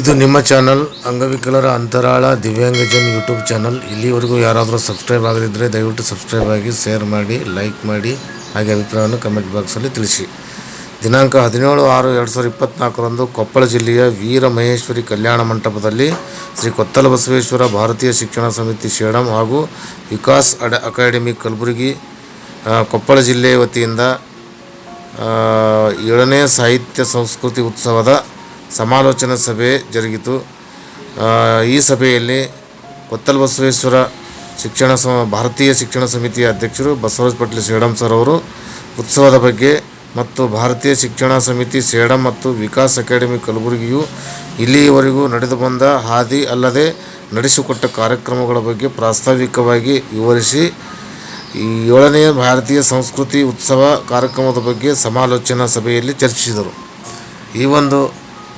ಇದು ನಿಮ್ಮ ಚಾನಲ್. ಅಂಗವಿಕಲರ ಅಂತರಾಳ ದಿವ್ಯಾಂಗಜನ್ ಯೂಟ್ಯೂಬ್ ಚಾನಲ್. ಇಲ್ಲಿವರೆಗೂ ಯಾರಾದರೂ ಸಬ್ಸ್ಕ್ರೈಬ್ ಆಗದಿದ್ದರೆ ದಯವಿಟ್ಟು ಸಬ್ಸ್ಕ್ರೈಬ್ ಆಗಿ, ಶೇರ್ ಮಾಡಿ, ಲೈಕ್ ಮಾಡಿ, ಹಾಗೆ ಅಭಿಪ್ರಾಯವನ್ನು ಕಮೆಂಟ್ ಬಾಕ್ಸಲ್ಲಿ ತಿಳಿಸಿ. ದಿನಾಂಕ ಹದಿನೇಳು ಆರು ಎರಡು ಸಾವಿರದ ಇಪ್ಪತ್ತ್ನಾಲ್ಕರಂದು ಕೊಪ್ಪಳ ಜಿಲ್ಲೆಯ ವೀರ ಮಹೇಶ್ವರಿ ಕಲ್ಯಾಣ ಮಂಟಪದಲ್ಲಿ ಶ್ರೀ ಕೊತ್ತಲ ಬಸವೇಶ್ವರ ಭಾರತೀಯ ಶಿಕ್ಷಣ ಸಮಿತಿ ಶೇಡಂ ಹಾಗೂ ವಿಕಾಸ್ ಅಡ ಅಕಾಡೆಮಿ ಕಲಬುರಗಿ ಕೊಪ್ಪಳ ಜಿಲ್ಲೆಯ ವತಿಯಿಂದ ಏಳನೇ ಸಾಹಿತ್ಯ ಸಂಸ್ಕೃತಿ ಉತ್ಸವದ ಸಮಾಲೋಚನಾ ಸಭೆ ಜರುಗಿತು. ಈ ಸಭೆಯಲ್ಲಿ ಕೊತ್ತಲ ಬಸವೇಶ್ವರ ಶಿಕ್ಷಣ ಸ ಭಾರತೀಯ ಶಿಕ್ಷಣ ಸಮಿತಿಯ ಅಧ್ಯಕ್ಷರು ಬಸವರಾಜ ಪಟೇಲ್ ಸೇಡಂ ಸರ್ ಅವರು, ಉತ್ಸವದ ಬಗ್ಗೆ ಮತ್ತು ಭಾರತೀಯ ಶಿಕ್ಷಣ ಸಮಿತಿ ಸೇಡಂ ಮತ್ತು ವಿಕಾಸ್ ಅಕಾಡೆಮಿ ಕಲಬುರಗಿಯು ಇಲ್ಲಿಯವರೆಗೂ ನಡೆದು ಬಂದ ಹಾದಿ ಅಲ್ಲದೆ ನಡೆಸಿಕೊಟ್ಟ ಕಾರ್ಯಕ್ರಮಗಳ ಬಗ್ಗೆ ಪ್ರಾಸ್ತಾವಿಕವಾಗಿ ವಿವರಿಸಿ, ಈ ಏಳನೇ ಭಾರತೀಯ ಸಂಸ್ಕೃತಿ ಉತ್ಸವ ಕಾರ್ಯಕ್ರಮದ ಬಗ್ಗೆ ಸಮಾಲೋಚನಾ ಸಭೆಯಲ್ಲಿ ಚರ್ಚಿಸಿದರು. ಈ ಒಂದು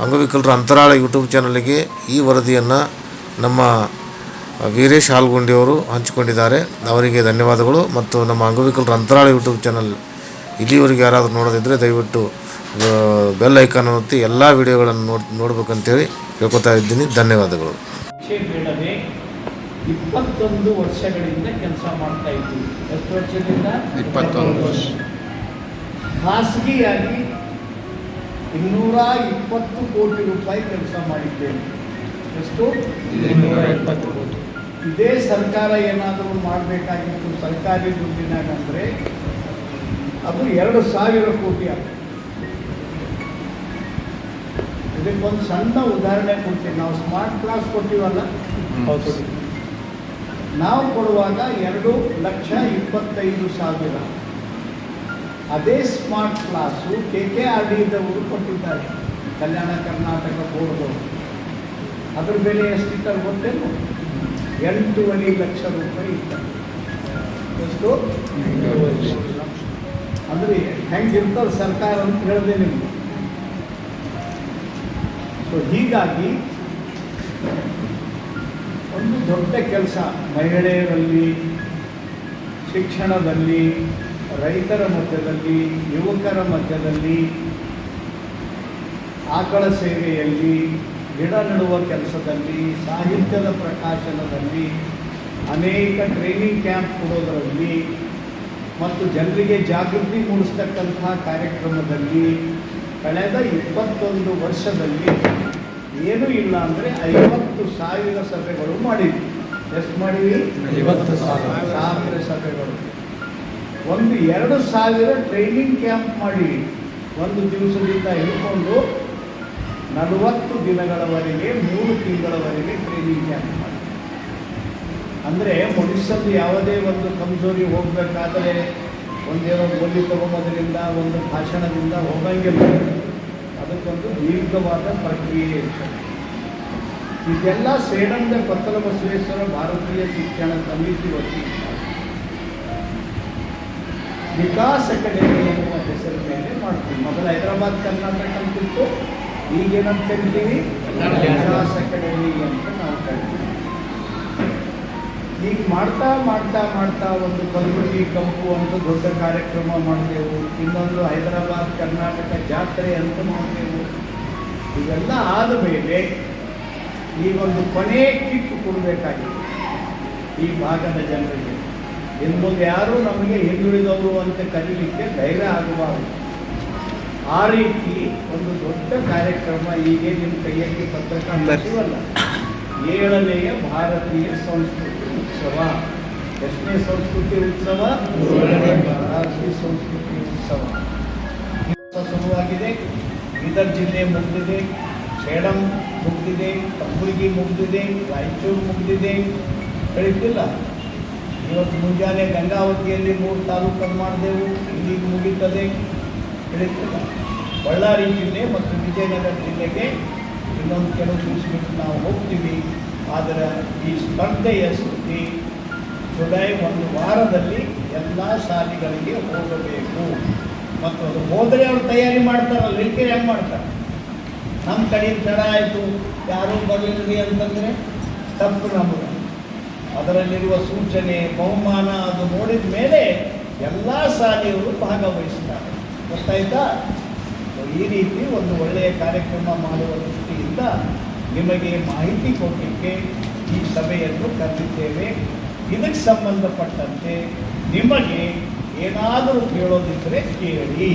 ಅಂಗವಿಕಲರ ಅಂತರಾಳ ಯೂಟ್ಯೂಬ್ ಚಾನಲ್ಗೆ ಈ ವರದಿಯನ್ನು ನಮ್ಮ ವೀರೇಶ್ ಹಾಲ್ಗುಂಡಿಯವರು ಹಂಚಿಕೊಂಡಿದ್ದಾರೆ. ಅವರಿಗೆ ಧನ್ಯವಾದಗಳು ಮತ್ತು ನಮ್ಮ ಅಂಗವಿಕಲರ ಅಂತರಾಳ ಯೂಟ್ಯೂಬ್ ಚಾನಲ್ ಇಲ್ಲಿವರೆಗೆ ಯಾರಾದರೂ ನೋಡೋದಿದ್ದರೆ ದಯವಿಟ್ಟು ಬೆಲ್ ಐಕಾನ್ ಒತ್ತಿ ಎಲ್ಲ ವಿಡಿಯೋಗಳನ್ನು ನೋಡ್ ನೋಡ್ಬೇಕಂತೇಳಿ ಹೇಳ್ಕೊತಾ ಇದ್ದೀನಿ. ಧನ್ಯವಾದಗಳು. ಇಪ್ಪತ್ತೊಂದು ವರ್ಷಗಳಿಂದ ಕೆಲಸ ಮಾಡ್ತಾ ಇದ್ದೀವಿ. ಎಷ್ಟು ವರ್ಷದಿಂದ? ಇಪ್ಪತ್ತೊಂದು ವರ್ಷ. ಖಾಸಗಿಯಾಗಿ ಇನ್ನೂರ ಇಪ್ಪತ್ತು ಕೋಟಿ ರೂಪಾಯಿ ಕೆಲಸ ಮಾಡಿದ್ದೇನೆ. ಎಷ್ಟು? ಇನ್ನೂರ ಇಪ್ಪತ್ತು ಕೋಟಿ. ಇದೇ ಸರ್ಕಾರ ಏನಾದರೂ ಮಾಡಬೇಕಾಗಿತ್ತು ಸರ್ಕಾರಿ ದುಡ್ಡಿನಾಗ ಅಂದರೆ ಅದು ಎರಡು ಸಾವಿರ ಕೋಟಿ ಆಗ್ತದೆ ಇದಕ್ಕೊಂದು ಸಣ್ಣ ಉದಾಹರಣೆ ಕೊಡ್ತೀವಿ ನಾವು ಸ್ಮಾರ್ಟ್ ಕ್ಲಾಸ್ ಕೊಟ್ಟಿವಲ್ಲ? ಹೌದು ನಾವು ಕೊಡುವಾಗ ಎರಡು ಲಕ್ಷ ಇಪ್ಪತ್ತೈದು ಸಾವಿರ. ಅದೇ smart class K K R ಡಿದವರು ಕೊಟ್ಟಿದ್ದಾರೆ ಕಲ್ಯಾಣ ಕರ್ನಾಟಕ ಬೋರ್ಡ್ದವರು ಅದ್ರ ಬೆಲೆ ಎಷ್ಟಿದ್ದಾರೆ ಗೊತ್ತೇನು ಎಂಟೂವರೆ ಲಕ್ಷ ರೂಪಾಯಿ ಇದ್ದಾರೆ ಎಷ್ಟು? ಹೆಂಗೆ ಹೆಂಗಿರ್ತದೆ ಸರ್ಕಾರ ಅಂತ ಹೇಳಿದೆ ನಿಮ್ಗೆ. ಸೊ ಹೀಗಾಗಿ ಒಂದು ದೊಡ್ಡ ಕೆಲಸ ಮಹಿಳೆಯರಲ್ಲಿ, ಶಿಕ್ಷಣದಲ್ಲಿ ರೈತರ ಮಧ್ಯದಲ್ಲಿ ಯುವಕರ ಮಧ್ಯದಲ್ಲಿ ಆಕಳ ಸೇವೆಯಲ್ಲಿ ಗಿಡ ನೆಡುವ ಕೆಲಸದಲ್ಲಿ ಸಾಹಿತ್ಯದ ಪ್ರಕಾಶನದಲ್ಲಿ ಅನೇಕ ಟ್ರೈನಿಂಗ್ ಕ್ಯಾಂಪ್ ಕೊಡೋದರಲ್ಲಿ ಮತ್ತು ಜನರಿಗೆ ಜಾಗೃತಿ ಮೂಡಿಸ್ತಕ್ಕಂತಹ ಕಾರ್ಯಕ್ರಮದಲ್ಲಿ ಕಳೆದ ಇಪ್ಪತ್ತೊಂದು ವರ್ಷದಲ್ಲಿ ಏನೂ ಇಲ್ಲ ಅಂದರೆ ಐವತ್ತು ಸಾವಿರ ಸಭೆಗಳು ಮಾಡಿದ್ವಿ. ಎಷ್ಟು ಮಾಡಿವಿ ಐವತ್ತು ಸಾವಿರ. ಸಾವಿರ ಸಭೆಗಳು. ಒಂದು ಎರಡು ಸಾವಿರ ಟ್ರೈನಿಂಗ್ ಕ್ಯಾಂಪ್ ಮಾಡಿ ಒಂದು ದಿವಸದಿಂದ ಹಿಡ್ಕೊಂಡು ನಲವತ್ತು ದಿನಗಳವರೆಗೆ ಮೂರು ತಿಂಗಳವರೆಗೆ ಟ್ರೈನಿಂಗ್ ಕ್ಯಾಂಪ್ ಮಾಡಿ. ಅಂದರೆ ಮನುಷ್ಯರು ಯಾವುದೇ ಒಂದು ಕಮ್ಜೋರಿ ಹೋಗಬೇಕಾದ್ರೆ ಒಂದೇನೋ ಗೋಲಿ ತಗೊಂಬೋದ್ರಿಂದ, ಒಂದು ಭಾಷಣದಿಂದ ಹೋಗಂಗಿಲ್ಲ ಅದಕ್ಕೊಂದು ದೀರ್ಘವಾದ ಪ್ರಕ್ರಿಯೆ ಇರ್ತದೆ. ಇದೆಲ್ಲ ಸೇಡಂದ ಕೊತ್ತಲ ಬಸವೇಶ್ವರ ಭಾರತೀಯ ಶಿಕ್ಷಣ ಸಮಿತಿ ವತಿಯಿಂದ ವಿಕಾಸ್ ಅಕಾಡೆಮಿ ಎನ್ನುವ ಹೆಸರ ಮೇಲೆ ಮಾಡ್ತೀವಿ. ಮೊದಲು ಹೈದರಾಬಾದ್ ಕರ್ನಾಟಕ ಅಂತಿತ್ತು. ಈಗೇನಂತ ಕರಿತೀವಿ ವಿಕಾಸ್ ಅಕಾಡೆಮಿ ಅಂತ ನಾವು ಕರಿತೀವಿ. ಈಗ ಮಾಡ್ತಾ ಮಾಡ್ತಾ ಮಾಡ್ತಾ ಒಂದು ಕಲಬುರಗಿ ಕಂಪು ಅಂತ ದೊಡ್ಡ ಕಾರ್ಯಕ್ರಮ ಮಾಡ್ತೇವೆ. ಇನ್ನೊಂದು ಹೈದರಾಬಾದ್ ಕರ್ನಾಟಕ ಜಾತ್ರೆ ಅಂತ ಮಾಡ್ತೇವೆ. ಇವೆಲ್ಲ ಆದ ಮೇಲೆ ಈಗ ಒಂದು ಕೊನೆ ಕಿಟ್ಟು ಕೊಡಬೇಕಾಗಿದೆ. ಈ ಭಾಗದ ಜನರಿಗೆ. ಇನ್ನು ಮುಂದೆ ಯಾರು ನಮಗೆ ಹಿಂದುಳಿದವರು ಅಂತ ಕರೀಲಿಕ್ಕೆ ಧೈರ್ಯ ಆಗಬಾರದು ಆ ರೀತಿ ಒಂದು ದೊಡ್ಡ ಕಾರ್ಯಕ್ರಮ ಈಗ ನಿಮ್ಮ ಕೈಯಲ್ಲಿ ಪತ್ರಿಕಾ ಸಚಿವಲ್ಲ ಏಳನೆಯ ಭಾರತೀಯ ಸಂಸ್ಕೃತಿ ಉತ್ಸವ. ಎಷ್ಟನೇ ಸಂಸ್ಕೃತಿ ಉತ್ಸವ? ಭಾರತೀಯ ಸಂಸ್ಕೃತಿ ಉತ್ಸವ. ಉತ್ಸವ ಶುರುವಾಗಿದೆ. ಬೀದರ್ ಜಿಲ್ಲೆ ಮುಗಿದಿದೆ. ಸೇಡಂ ಮುಗಿದಿದೆ. ಕಲಬುರಗಿ ಮುಗಿದಿದೆ. ರಾಯಚೂರು ಮುಗಿದಿದೆ. ಹೇಳಿದ್ದಿಲ್ಲ? ಇವತ್ತು ಮುಂಜಾನೆ ಗಂಗಾವತಿಯಲ್ಲಿ ಮೂರು ತಾಲೂಕನ್ನು ಮಾಡಿದೆವು. ಇಲ್ಲಿಗೆ ಮುಗಿತದೆ. ಹೇಳಿದ್ದಿಲ್ಲ ಬಳ್ಳಾರಿ ಜಿಲ್ಲೆ ಮತ್ತು ವಿಜಯನಗರ ಜಿಲ್ಲೆಗೆ ಇನ್ನೊಂದು ಕೆಲವು ದಿವಸ ಬಿಟ್ಟು ನಾವು ಹೋಗ್ತೀವಿ. ಆದರೆ ಈ ಸ್ಪರ್ಧೆಯ ಸುದ್ದಿ ಜುಲೈ ಒಂದು ವಾರದಲ್ಲಿ ಎಲ್ಲ ಶಾಲೆಗಳಿಗೆ ಹೋಗಬೇಕು. ಮತ್ತು ಅದು ಹೋದರೆ ಅವ್ರು ತಯಾರಿ ಮಾಡ್ತಾರಲ್ಲ ಇಲ್ಕೆ ಹೆಂಗೆ ಮಾಡ್ತಾರೆ. ನಮ್ಮ ಕಡೆ ತಡ ಆಯಿತು. ಯಾರೂ ಬರಲಿಲ್ಲ ಅಂತಂದರೆ ತಪ್ಪು ನಮಗೆ. ಅದರಲ್ಲಿರುವ ಸೂಚನೆ, ಬಹುಮಾನ ಅದು ನೋಡಿದ ಮೇಲೆ ಎಲ್ಲ ಶಾಲೆಯವರು ಭಾಗವಹಿಸ್ತಾರೆ ಗೊತ್ತಾಯ್ತಾ? ಈ ರೀತಿ ಒಂದು ಒಳ್ಳೆಯ ಕಾರ್ಯಕ್ರಮ ಮಾಡುವ ದೃಷ್ಟಿಯಿಂದ ನಿಮಗೆ ಮಾಹಿತಿ ಕೊಡಲಿಕ್ಕೆ ಈ ಸಭೆಯನ್ನು ಕರೆದಿದ್ದೇವೆ. ಇದಕ್ಕೆ ಸಂಬಂಧಪಟ್ಟಂತೆ ನಿಮಗೆ ಏನಾದರೂ ಕೇಳೋದಿದ್ದರೆ ಕೇಳಿ.